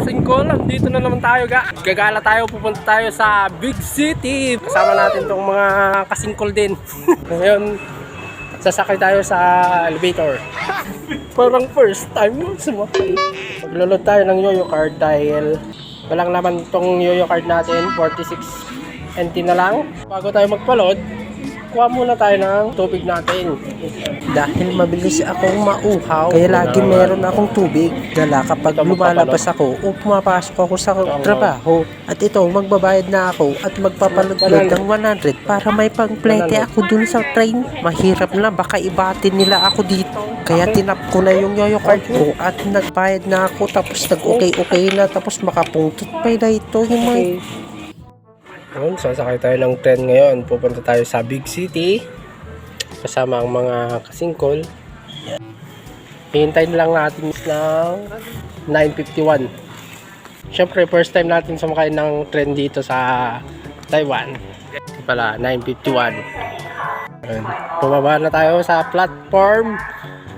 kasingkol, dito na naman tayo ga. Gagala tayo, pupunta tayo sa Big City. Kasama natin tong mga kasingkol din. Ngayon, sasakay tayo sa elevator. Parang first time mo sumakay. Maglulod tayo ng yoyo card dahil walang naman tong yoyo card natin, 46 NT na lang. Bago tayo magpalod, kuha muna tayo ng tubig natin. Dahil mabilis akong mauhaw, kaya lagi meron akong tubig dala kapag lumalabas ako o pumapasok ako sa trabaho. At ito, magbabayad na ako at magpapalaglag ng 100 para may pangplete ako dun sa train. Mahirap na, baka ibatin nila ako dito. Kaya tinap ko na yung yoyo card ko at nagbayad na ako tapos nag-okay-okay na tapos makapungtot pa na ito yung mga. Yun, sasakay tayo ng train ngayon. Pupunta tayo sa Big City. Kasama ang mga kasingkol. Hihintayin lang natin ng 9.51. Siyempre, first time natin sumakay ng train dito sa Taiwan. Ito pala, 9.51. Ayun. Bumaba na tayo sa platform.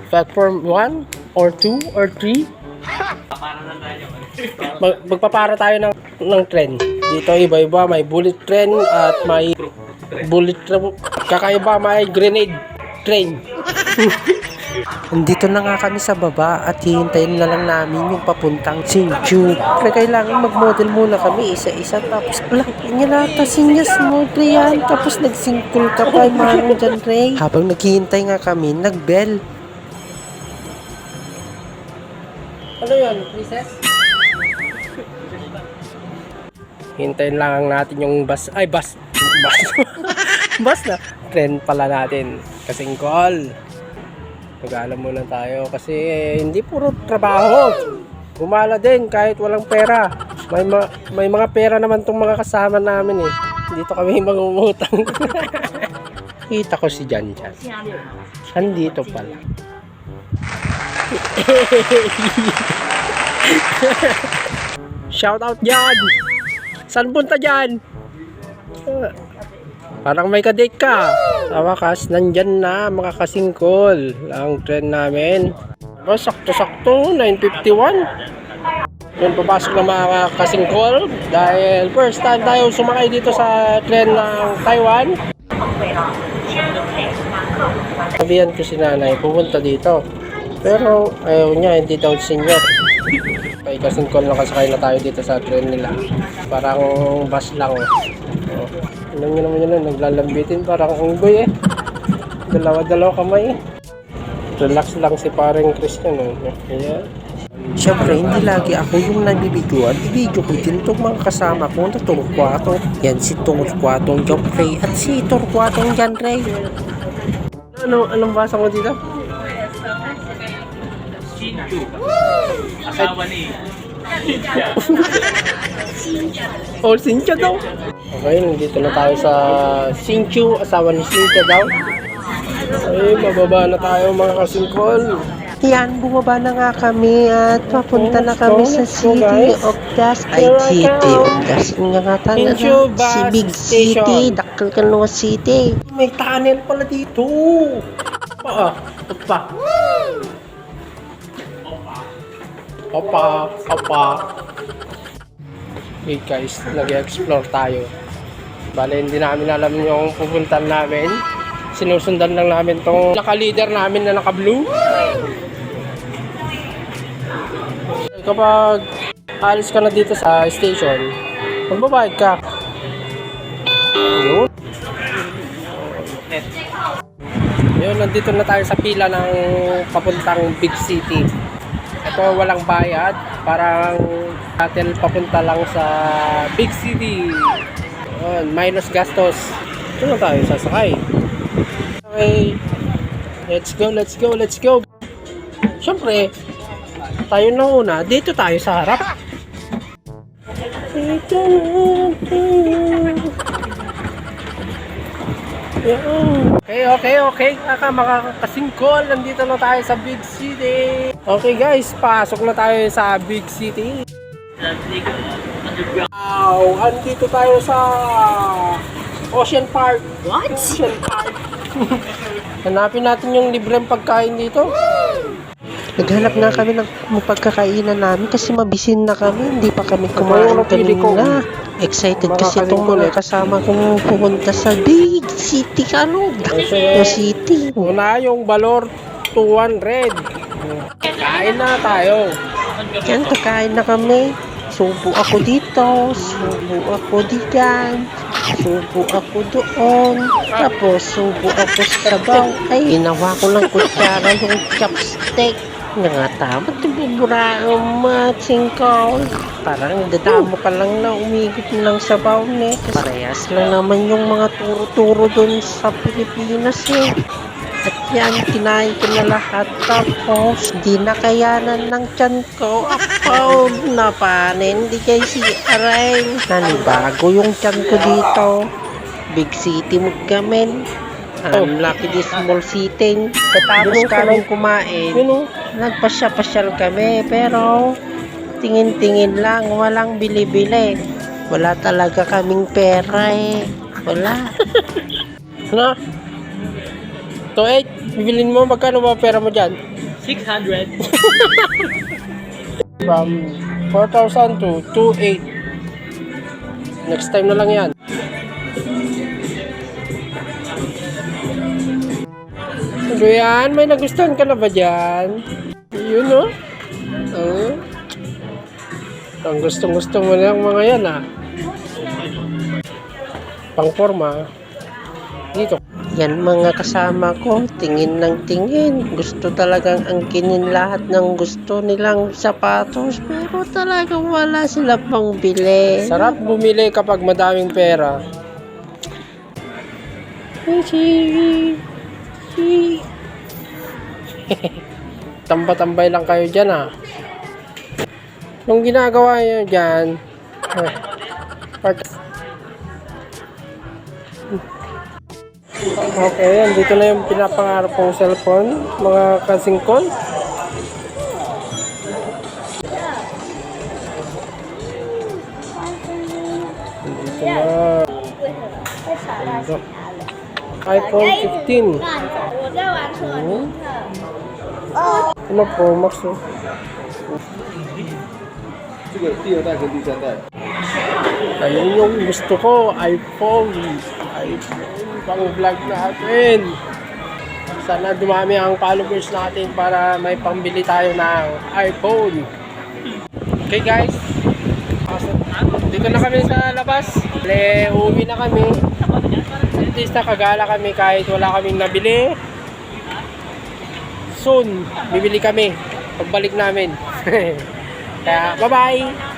Platform 1 or 2 or 3. Mag magpapara tayo ng, ng train. Dito iba-iba, may bullet train at may bullet train. Kakaiba, may grenade train. Andito na nga kami sa baba at hihintayin na lang namin yung papuntang Sinchu. Pero kailangan mag-model muna kami isa-isa tapos ala, inilata sinyas mo yan tapos nagsingkul ka pa manong dyan Ray. Habang naghihintay nga kami, nag-bell. Ano yun, princess? Hintayin lang natin yung bus. Ay, bus. Bus. bus na. Train pala natin. Kasing call. Mag-alam muna tayo kasi hindi puro trabaho. Gumala din kahit walang pera. May, ma- may mga pera naman tong mga kasama namin eh. Dito kami mangungutang. Kita ko si Jan Jan. Andito pala. Shout out dyan! Saan punta dyan? Parang may kadate ka. Sa wakas, nandyan na mga kasingkol. Ang trend namin. Diba, sakto-sakto, 9.51. Yun, papasok na mga kasingkol. Dahil first time tayo sumakay dito sa trend ng Taiwan. Sabihan ko si nanay, pupunta dito. Pero ayaw niya, hindi daw senior. Kay kasing call nakasakay na tayo dito sa train nila. Parang bus lang. Oh. Alam niyo naman yun, naglalambitin parang unggoy eh. Dalawa-dalawa kamay eh. Relax lang si pareng Christian. Oh. Ayan. Siyempre, hindi lagi ako yung nabibidyoan. Ibidyo ko din itong mga kasama ko na Torquato. Yan si Torquatong John Ray at si Torquatong Jan Ray. Ano, anong basa mo dito? Asawa ni Oh, Cynthia daw. Okay, nandito na tayo sa Sinchu, asawa ni Cynthia daw. Ay, mababa na tayo mga kasingkol. Yan, bumaba na nga kami at papunta na kami sa City of Das. Ay, City of Das. Nga nga. Bus Si Big. City, Dakal Kanwa City. May tunnel pala dito. Pa, pa. Opa, opa. Okay guys, nag-explore tayo. Bale, hindi namin alam yung pupuntan namin. Sinusundan lang namin tong naka-leader namin na naka-blue. Kapag alis ka na dito sa station, magbabayad ka. Yun. Yun, nandito na tayo sa pila ng papuntang Big City. Ito walang bayad, parang natin papunta lang sa Big City. Yun, minus gastos. Ito na tayo sasakay. Okay, let's go, let's go, let's go. Siyempre, tayo na una, dito tayo sa harap. Dito na tayo. Okay, okay, okay. Kaka makakasingkol. Nandito na tayo sa Big City. Okay guys, pasok na tayo sa Big City. Wow! Andito tayo sa Ocean Park. What? Ocean Park. Hanapin natin yung libreng pagkain dito. Naghanap nga kami ng pagkakainan namin kasi mabisin na kami. Hindi pa kami Ano yung kumain kanina. Excited kasi itong mga kasama kong pumunta sa Big City Kalog. Kasi- City. Una yung Valor 200. Kain na tayo. Yan, kakain na kami. Subo ako dito, subo ako diyan, subo ako doon, tapos subo ako sa sabaw. Ay, ginawa ko ng kutsara yung chopstick. Nangatama, tibubura ang matsingkaw. Parang dadamo ka lang na umigit ng sabaw ne. Parehas lang naman yung mga turo-turo doon sa Pilipinas eh. At yan, kinain ko na lahat. Tapos, di nakayanan ng tiyan ko. Apaw, napanin. Di kay si Aray. Nanibago yung tiyan ko dito. Big city Muggamen. Ang laki di small city. Katapos ka lang. kumain, Yun o. nagpasya-pasyal kami. Pero, tingin-tingin lang, walang bili-bili. Wala talaga kaming pera eh. Wala. Na? To 8. Bibilin mo. Magkano ba pera mo dyan? 600. From 4,000 to 2,800. Next time na lang yan. Ano yan? May nagustuhan ka na ba dyan? Yun o. Oh. Ang gustong-gusto mo na yung mga yan ah. Pang forma. Dito. Yan mga kasama ko, tingin ng tingin. Gusto talagang angkinin lahat ng gusto nilang sapatos. Pero talagang wala sila pang bili. Sarap bumili kapag madaming pera. Tamba-tambay lang kayo dyan ah. Nung ginagawa nyo dyan, eh, Okay, yan. Dito na yung pinapangarap kong cellphone, mga kasingkon. Dito na. Ito. iPhone 15. Oo. Ano po, maso? Sige, tiyo na, hindi sa tayo. Ayun yung gusto ko, iPhone. iPhone, pang-vlog natin. Sana dumami ang followers natin para may pambili tayo ng iPhone. Okay guys, dito na kami sa labas. Le, uwi na kami. At least nakagala kami kahit wala kaming nabili. Soon, bibili kami pagbalik namin. Kaya, bye-bye!